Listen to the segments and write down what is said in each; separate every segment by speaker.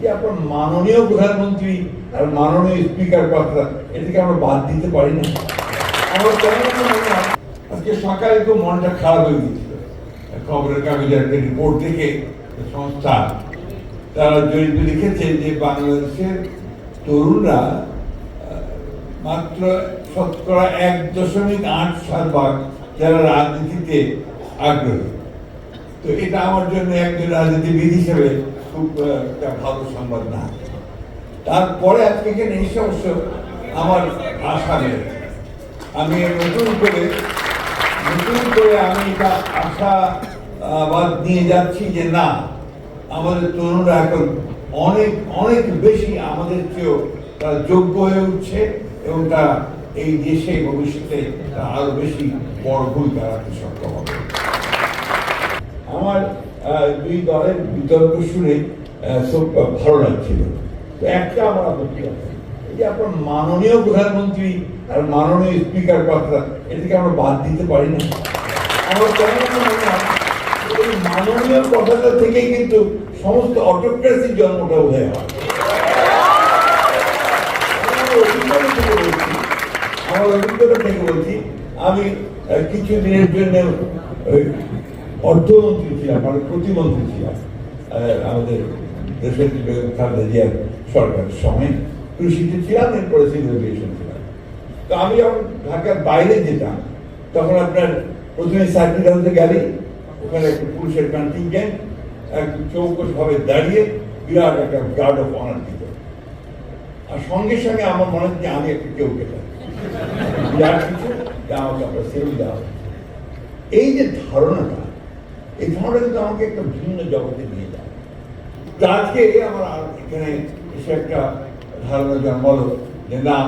Speaker 1: যে আপনার মাননীয় প্রধানমন্ত্রী আর মাননীয় স্পিকার কথা এটাকে আমরা বাদ দিতে পারি না আমার আজকে সকালে তো মনটা খারাপ হয়ে গেছিল খবরের কাগজে একটা রিপোর্ট দেখে সংস্থা, তারা জড়িত লিখেছে যে বাংলাদেশের তরুণরা মাত্র শতকরা এক দশমিক আট সাত ভাগ যারা রাজনীতিতে আগ্রহী। তো এটা আমার জন্য একজন রাজনীতিবিদ হিসেবে খুব একটা ভালো সংবাদ না। তারপরে আজকে এখানে এসে অবশ্য আমার আশা নেই। আমি নতুন করে নতুন করে আমি এটা আশাবাদ নিয়ে যাচ্ছি যে না, আমাদের তরুণরা এখন অনেক অনেক বেশি আমাদের চেয়েও তারা যোগ্য হয়ে উঠছে এবং তারা এই দেশে ভবিষ্যতে তারা আরও বেশি বড় ভূমিকা রাখতে সক্ষম হবে। দুই দলের বিতর্ক শুনে ভালো লাগছিল। তো একটা আমার আপত্তি আছে। এই যে আপনার মাননীয় প্রধানমন্ত্রী আর মাননীয় স্পিকার কথা এটাকে আমরা বাদ দিতে পারি না? আমার এই মাননীয় কথাটা থেকেই কিন্তু সমস্ত অটোক্রেসির জন্মটা বোধহয় হয়। আমার অভিজ্ঞতা থেকে বলছি, আমি কিছু দিনের জন্য অর্থমন্ত্রী ছিলাম মানে প্রতিমন্ত্রী ছিলাম। আমাদের দেশের খালেদা জিয়ার সরকারের সময় কৃষিতে ছিলাম, এরপরে সিভিল এভিয়েশন ছিলাম। তো আমি যখন ঢাকার বাইরে যেতাম, তখন আপনার প্রথমে সার্কিট হাউসে গেলে ওখানে একটা পুলিশের কন্টিনজেন্ট একদম চৌকস ভাবে দাঁড়িয়ে বিরাট একটা গার্ড অফ অনার দিত। আর সঙ্গে সঙ্গে আমার মনে হচ্ছে আমি একটা কেউ পেতাম। বিরাট কিছু আমাকে আপনার সেলুট দেওয়া। এই যে ধারণাটা এই ধারণাটা কিন্তু আমাকে একটা ভিন্ন জগতে নিয়ে যায়। তো আজকে আমার আর এখানে এসে একটা ধারণা জন্মালো যে না,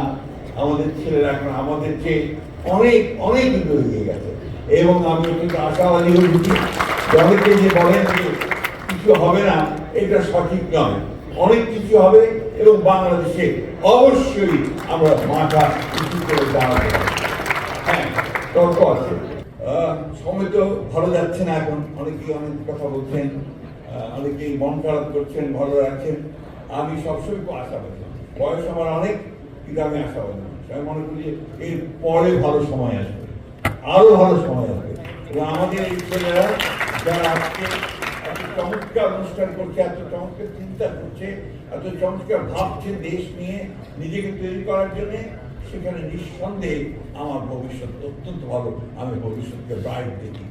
Speaker 1: আমাদের ছেলেরা এখন আমাদের চেয়ে অনেক অনেক দূরে গেছে। এবং আমি কিন্তু আশাবাদী হয়ে যে অনেকে যে বলেন যে কিছু হবে না, এটা সঠিক নয়। অনেক কিছু হবে এবং বাংলাদেশে অবশ্যই আমরা মাথা উঁচু করে দাঁড়াতে হবে। হ্যাঁ তর্ক আছে। সময় তো ভালো যাচ্ছে না এখন। অনেকেই অনেক কথা বলছেন অনেকেই মন খারাপ করছেন, ভালো রাখছেন আমি সবসময় আশাবাদী। বয়স আমার অনেক, কিন্তু আমি আশাবাদী। আমি মনে করি যে এর পরে ভালো সময় আসবে। আরও ভালো সময় আসবে। এবং আমাদের এই ছেলেরা যারা আজকে এত চমৎকার অনুষ্ঠান করছে, এত চমৎকার চিন্তা করছে, এত চমৎকার ভাবছে দেশ নিয়ে, নিজেকে তৈরি করার জন্য সেখানে নিঃসন্দেহে আমার ভবিষ্যৎ অত্যন্ত ভালো। আমি ভবিষ্যৎকে ব্রাইট দেখি।